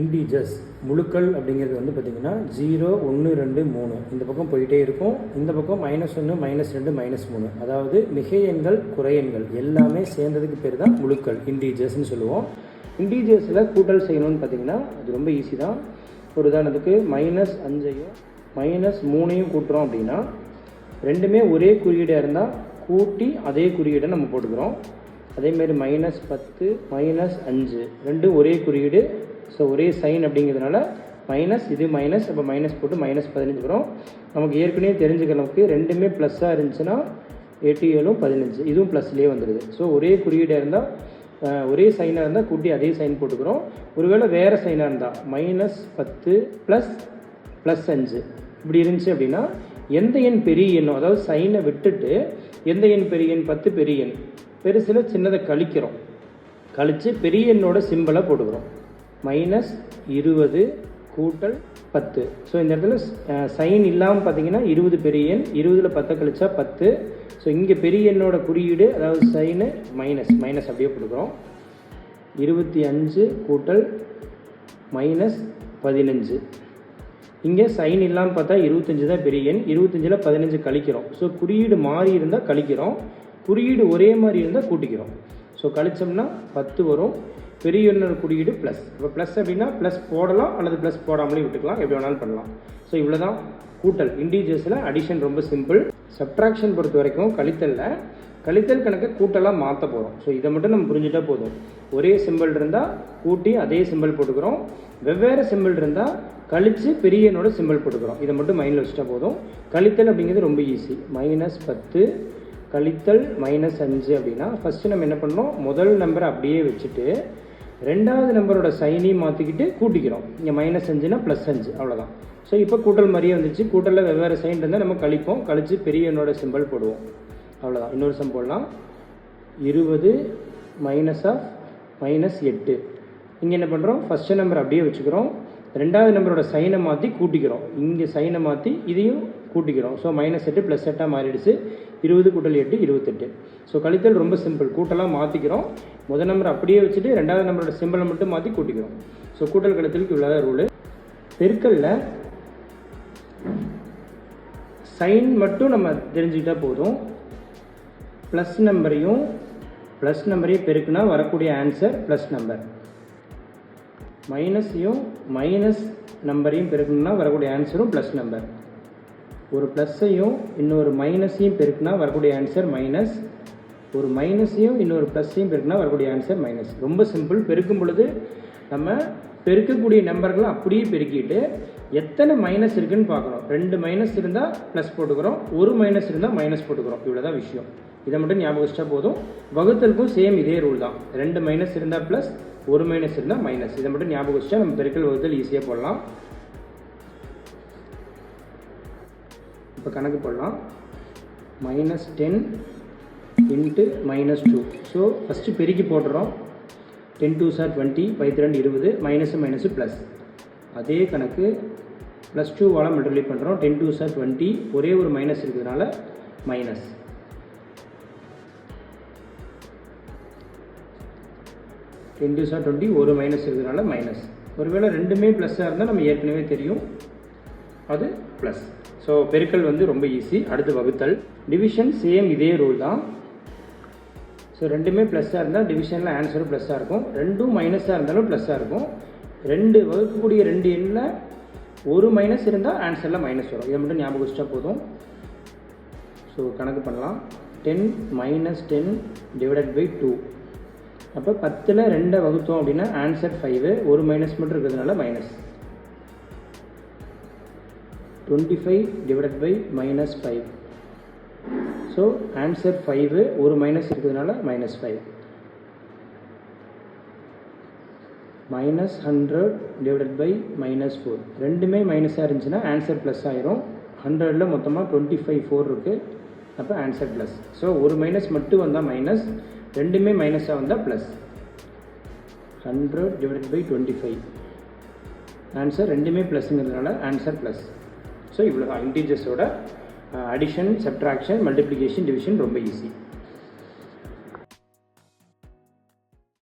Integers முழுக்கள் அப்படிங்கிறது வந்து பார்த்திங்கன்னா ஜீரோ ஒன்று ரெண்டு மூணு. இந்த பக்கம் போயிட்டே இருக்கும். இந்த பக்கம் மைனஸ் ஒன்று மைனஸ் ரெண்டு மைனஸ் மூணு. அதாவது மிகை எண்கள் குறை எண்கள் எல்லாமே சேர்ந்ததுக்கு பேர் தான் முழுக்கள் இண்டீஜர்ஸ்னு சொல்லுவோம். இன்டீஜர்ஸில் கூட்டல் செய்யணும்னு பார்த்தீங்கன்னா அது ரொம்ப ஈஸி தான். ஒரு உதாரணத்துக்கு மைனஸ் அஞ்சையும் மைனஸ் மூணையும் கூட்டுறோம் அப்படின்னா ரெண்டுமே ஒரே குறியீடாக இருந்தால் கூட்டி அதே குறியீடை நம்ம போட்டுக்கிறோம். அதேமாரி மைனஸ் பத்து மைனஸ் அஞ்சு. ரெண்டும் ஒரே குறியீடு. ஸோ ஒரே சைன் அப்படிங்கிறதுனால மைனஸ் இது மைனஸ் அப்போ மைனஸ் போட்டு மைனஸ் பதினஞ்சு வரும். நமக்கு ஏற்கனவே தெரிஞ்சுக்க நமக்கு ரெண்டுமே ப்ளஸ்ஸாக இருந்துச்சுன்னா எட்டு ஏழும் பதினஞ்சு. இதுவும் ப்ளஸ்லேயே வந்துடுது ஸோ ஒரே குறியீடாக இருந்தால் ஒரே சைனாக இருந்தால் கூட்டி அதே சைன் போட்டுக்கிறோம். ஒருவேளை வேறு சைனாக இருந்தால் மைனஸ் பத்து ப்ளஸ் ப்ளஸ் அஞ்சு. இப்படி இருந்துச்சு அப்படின்னா எந்த எண் பெரிய எண்ணோ அதாவது சைனை விட்டுட்டு எந்த எண் பெரிய எண்? பத்து பெரிய எண். பெருசில் சின்னதை கழிக்கிறோம். கழித்து பெரிய எண்ணோட சிம்பிளை போடுகிறோம். மைனஸ் இருபது கூட்டல் பத்து. ஸோ இந்த இடத்துல சைன் இல்லாமல் பார்த்தீங்கன்னா இருபது பெரிய எண் இருபதில் பத்தை கழிச்சா பத்து. ஸோ இங்கே பெரிய எண்ணோட குறியீடு அதாவது சைனு மைனஸ் மைனஸ் அப்படியே கொடுக்குறோம் இருபத்தி அஞ்சு கூட்டல் மைனஸ் பதினஞ்சு. இங்கே சைன் இல்லாமல் பார்த்தா இருபத்தஞ்சு தான் பெரிய எண் இருபத்தஞ்சில் பதினஞ்சு கழிக்கிறோம். ஸோ குறியீடு மாறி இருந்தால் கழிக்கிறோம். குறியீடு ஒரே மாதிரி இருந்தால் கூட்டிக்கிறோம். ஸோ கழிச்சோம்னா பத்து வரும். பெரிய எண்ணர் குறியீடு ப்ளஸ் இப்போ ப்ளஸ் அப்படின்னா ப்ளஸ் போடலாம் அல்லது ப்ளஸ் போடாமலே விட்டுக்கலாம். எப்படி வேணாலும் பண்ணலாம். ஸோ இவ்வளோ தான் கூட்டல் இண்டிஜியஸில் அடிஷன் ரொம்ப சிம்பிள் சப்ட்ராக்ஷன் பொறுத்த வரைக்கும் கழித்தலில். கழித்தல் கணக்கை கூட்டலாக மாற்ற போகிறோம் ஸோ இதை மட்டும் நம்ம புரிஞ்சுட்டா போதும். ஒரே சிம்பிள் இருந்தால் கூட்டி அதே சிம்பிள் போட்டுக்கிறோம். வெவ்வேறு சிம்பிள் இருந்தால் கழித்து பெரிய எண்ணோட சிம்பிள் போட்டுக்கிறோம். இதை மட்டும் மைண்டில் வச்சுட்டா போதும். கழித்தல் அப்படிங்கிறது ரொம்ப ஈஸி மைனஸ் பத்து. கழித்தல் மைனஸ் அஞ்சு அப்படின்னா ஃபஸ்ட்டு நம்ம என்ன பண்ணோம் முதல் நம்பரை அப்படியே வச்சுட்டு ரெண்டாவது நம்பரோட சைனையும் மாற்றிக்கிட்டு கூட்டிக்கிறோம். இங்கே மைனஸ் அஞ்சுனா ப்ளஸ் அஞ்சு அவ்வளோதான் ஸோ இப்போ கூட்டல் மாதிரியே வந்துச்சு கூட்டலில் வெவ்வேறு சைன் இருந்தால் நம்ம கழிப்போம். கழித்து பெரிய எண்ணோட சிம்பிள் போடுவோம். அவ்வளோதான் இன்னொரு சம் போடலாம். இருபது மைனஸ் ஆஃப் மைனஸ் எட்டு. இங்கே என்ன பண்ணுறோம் ஃபஸ்ட்டு நம்பர் அப்படியே வச்சுக்கிறோம். ரெண்டாவது நம்பரோட சைனை மாற்றி கூட்டிக்கிறோம். இங்கே சைனை மாற்றி இதையும் கூட்டிக்கிறோம். ஸோ மைனஸ் எட்டு ப்ளஸ் எட்டாக மாறிடுச்சு. இருபது கூட்டல் எட்டு இருபத்தெட்டு. ஸோ கழித்தல் ரொம்ப சிம்பிள் கூட்டலாக மாற்றிக்கிறோம் முதல் நம்பர் அப்படியே வச்சுட்டு ரெண்டாவது நம்பரோட சிம்பிளை மட்டும் மாற்றி கூட்டிக்கிறோம். ஸோ கூட்டல் கழித்தலுக்கு இவ்வளோ ரூலு பெருக்கல்ல சைன் மட்டும் நம்ம தெரிஞ்சுக்கிட்டால் போதும். ப்ளஸ் நம்பரையும் ப்ளஸ் நம்பரையும் பெருக்குனா வரக்கூடிய ஆன்சர் ப்ளஸ் நம்பர் மைனஸையும் மைனஸ் நம்பரையும் பெருக்கணும்னா வரக்கூடிய ஆன்சரும் ப்ளஸ் நம்பர் ஒரு ப்ளஸ்ஸையும் இன்னொரு மைனஸையும் பெருக்குனா வரக்கூடிய ஆன்சர் மைனஸ் ஒரு மைனஸையும் இன்னொரு ப்ளஸ்ஸையும் பெருக்குனா வரக்கூடிய ஆன்சர் மைனஸ் ரொம்ப சிம்பிள் பெருக்கும் பொழுது நம்ம பெருக்கக்கூடிய நம்பர்களை அப்படியே பெருக்கிட்டு எத்தனை மைனஸ் இருக்குன்னு பார்க்குறோம் ரெண்டு மைனஸ் இருந்தால் ப்ளஸ் போட்டுக்கிறோம். ஒரு மைனஸ் இருந்தால் மைனஸ் போட்டுக்கிறோம். இவ்வளோ தான் விஷயம். இதை மட்டும் ஞாபகம் வச்சா போதும். வகுத்தலுக்கும் சேம் இதே ரூல் தான். ரெண்டு மைனஸ் இருந்தால் ப்ளஸ் ஒரு மைனஸ் இருந்தால் மைனஸ் இதை மட்டும் ஞாபகம் வச்சா நம்ம பெருக்கல் வகுத்தல் ஈஸியாக போடலாம். இப்போ கணக்கு போடலாம். Minus ten into minus two so first பெருக்கி போடுறோம் டென் டூ சார் டுவெண்ட்டி பதிரெண்டு இருபது மைனஸு மைனஸு ப்ளஸ் அதே கணக்கு ப்ளஸ் டூவால் மல்டிப்ளை பண்ணுறோம் டென் டூ சார் டுவெண்ட்டி ஒரே ஒரு மைனஸ் இருக்கிறதுனால minus ten two sir twenty ஒரு மைனஸ் இருக்கிறதுனால மைனஸ் ஒருவேளை ரெண்டுமே ப்ளஸ்ஸாக இருந்தால் நம்ம ஏற்கனவே தெரியும். அது ப்ளஸ் ஸோ பெருக்கல் வந்து ரொம்ப ஈஸி அடுத்து வகுத்தல். டிவிஷன் சேம் இதே ரூல் தான். ஸோ ரெண்டுமே ப்ளஸ்ஸாக இருந்தால் டிவிஷனில் ஆன்சரும் ப்ளஸ்ஸாக இருக்கும். ரெண்டும் மைனஸாக இருந்தாலும் ப்ளஸ்ஸாக இருக்கும். ரெண்டு வகுக்கக்கூடிய ரெண்டு எண்ணில் ஒரு மைனஸ் இருந்தால் ஆன்சரில் மைனஸ் வரும். இதை மட்டும் ஞாபகம் வச்சுட்டா போதும். ஸோ கணக்கு பண்ணலாம். Ten minus ten divided by two அப்போ பத்தில் ரெண்டை வகுத்தோம் அப்படின்னா ஆன்சர் ஃபைவு ஒரு மைனஸ் மட்டும் இருக்கிறதுனால minus twenty five divided by minus five so answer five ஒரு மைனஸ் இருக்கிறதுனால minus five minus hundred divided by minus four ரெண்டுமே மைனஸாக இருந்துச்சுன்னா ஆன்சர் ப்ளஸ் ஆயிரும். ஹண்ட்ரடில் மொத்தமாக டுவெண்ட்டி ஃபைவ் ஃபோர் இருக்குது அப்போ ஆன்சர் ப்ளஸ் ஸோ ஒரு மைனஸ் மட்டும் வந்தால் மைனஸ் ரெண்டுமே மைனஸாக வந்தால் plus hundred divided by twenty five answer ரெண்டுமே ப்ளஸ்ங்கிறதுனால ஆன்சர் ப்ளஸ் ஸோ இவ்வளோ தான் இன்டீஜர்ஸோட அடிஷன் சப்ட்ராக்ஷன் மல்டிப்ளிகேஷன் டிவிஷன் ரொம்ப ஈஸி